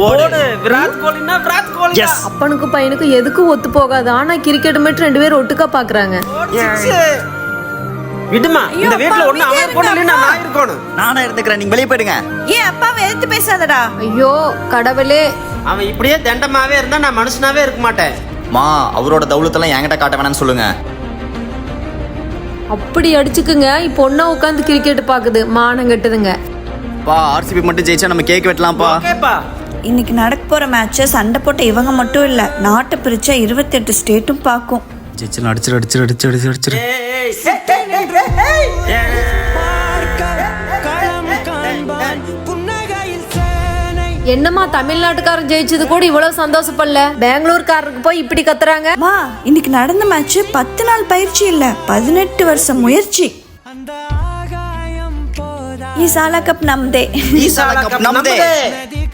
போடு. விராட் கோலினா விராட் கோலி எஸ் அப்பனுக்கும் பையனுக்கும் எதுக்கும் ஒத்து போகாது. ஆனா கிரிக்கெட் மட்டும் ரெண்டு பேரும் ஒட்டுக்கா பாக்குறாங்க. விடுமா இந்த வீட்ல ஒண்ணு அவன் இருக்கணும் இல்லைன்னா நான் இருக்கணும். நானா இருந்துக்கிறேன். நீங்க வெளியே போயிடுங்க. ஏன் அப்பாவை எடுத்து பேசாதடா. ஐயோ கடவுளே. அவன் இப்படியே தண்டமாவே இருந்தா நான் மனுஷனாவே இருக்க மாட்டேன். மா அவரோட தௌலத்தெல்லாம் என்கிட்ட காட்ட வேணாம்னு சொல்லுங்க. அப்படி அடிச்சுக்குங்க. இப்போ ஒன்னா உட்காந்து கிரிக்கெட் பாக்குது. மானம் கட்டுதுங்க. பா ஆர்சிபி மட்டும் ஜெயிச்சா நம்ம கேக் வெட்டலாம்ப்பா. ஓகேப்பா. இன்னைக்கு நடக்க போற மேட்ச சண்டை போட்ட இவங்க மட்டும் இல்ல நாட்டை பிரிச்ச இருபத்தெட்டு ஸ்டேட்டும் பார்க்கும் ஜெயிச்சு அடிச்சிரு அடிச்சிரு அடிச்சிரு அடிச்சிரு அடிச்சிரு என்னம்மா தமிழ்நாட்டுக்காரன் ஜெயிச்சது கூட இவ்வளவு சந்தோஷப்படல பெங்களூர்காரருக்கு போய் இப்படி கத்துறாங்க மா இன்னைக்கு நடந்த மேட்ச் பத்து நாள் பயிற்சி இல்ல பதினெட்டு வருஷம் முயற்சி ಈ ಸಾಲ ಕಪ್ ನಮ್ದೇ ಈ ಸಾಲ ಕಪ್ ನಮ್ದೇ. ನಮ್ದೇ.